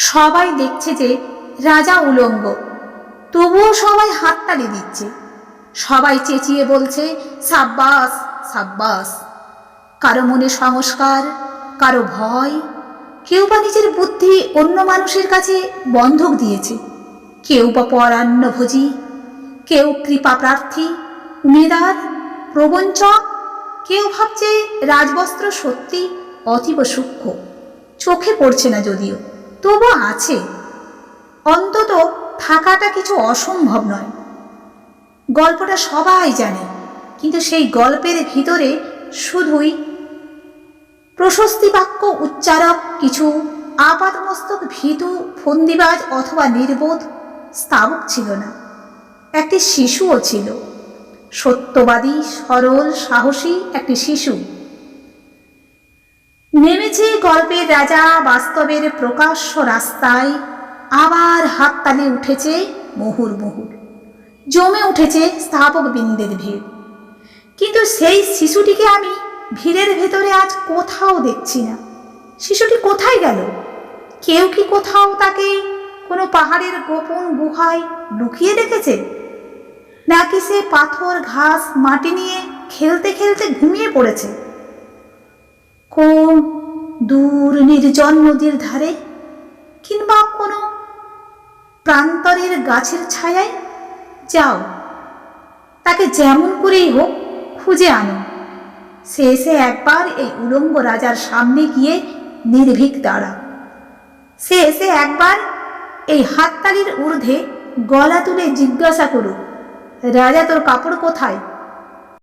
সবাই দেখছে যে রাজা উলঙ্গ। তবুও সবাই হাততালি দিচ্ছে। সবাই চেঁচিয়ে বলছে, সাব্বাস সাব্বাস। কারও মনে সংস্কার, কারও ভয়। কেউ বা নিজের বুদ্ধি অন্য মানুষের কাছে বন্ধক দিয়েছে। কেউ বা পরান্নভোজী কেউ কৃপা প্রার্থী, উমেদার, প্রবঞ্চক। কেউ ভাবছে রাজবস্ত্র সত্যি অতীব সূক্ষ্ম। চোখে পড়ছে না যদিও। তবু আছে। অন্তত থাকাটা কিছু অসম্ভব নয়। গল্পটা সবাই জানে, কিন্তু সেই গল্পের ভিতরে শুধুই প্রশস্তি বাক্য উচ্চারক কিছু আপাতমস্তক ভীতু, ফন্দিবাজ অথবা নির্বোধ স্তাবক ছিল না। একটি শিশুও ছিল। সত্যবাদী, সরল, সাহসী একটি শিশু। নেমেছে গল্পের রাজা বাস্তবের প্রকাশ্য রাস্তায় আবার হাততালি উঠেছে মুহুর মুহুর। জমে উঠেছে স্থাপক বৃন্দের ভিড়। কিন্তু সেই শিশুটিকে আমি ভিড়ের ভেতরে আজ কোথাও দেখছি না। শিশুটি কোথায় গেল? কেউ কি কোথাও তাকে কোনো পাহাড়ের গোপন গুহায় লুকিয়ে রেখেছে নাকি সে পাথর, ঘাস, মাটি নিয়ে খেলতে খেলতে ঘুমিয়ে পড়েছে? কোন দূর নির্জন নদীর ধারে কিংবা কোনো প্রান্তরের গাছের ছায়ায় যাও। তাকে যেমন করেই হোক খুঁজে আনো। সে এসে একবার এই উলঙ্গ রাজার সামনে গিয়ে নির্ভীক দাঁড়া। সে এসে একবার এই হাততালির ঊর্ধ্বে গলা তুলে জিজ্ঞাসা করুক রাজা, তোর কাপড় কোথায়?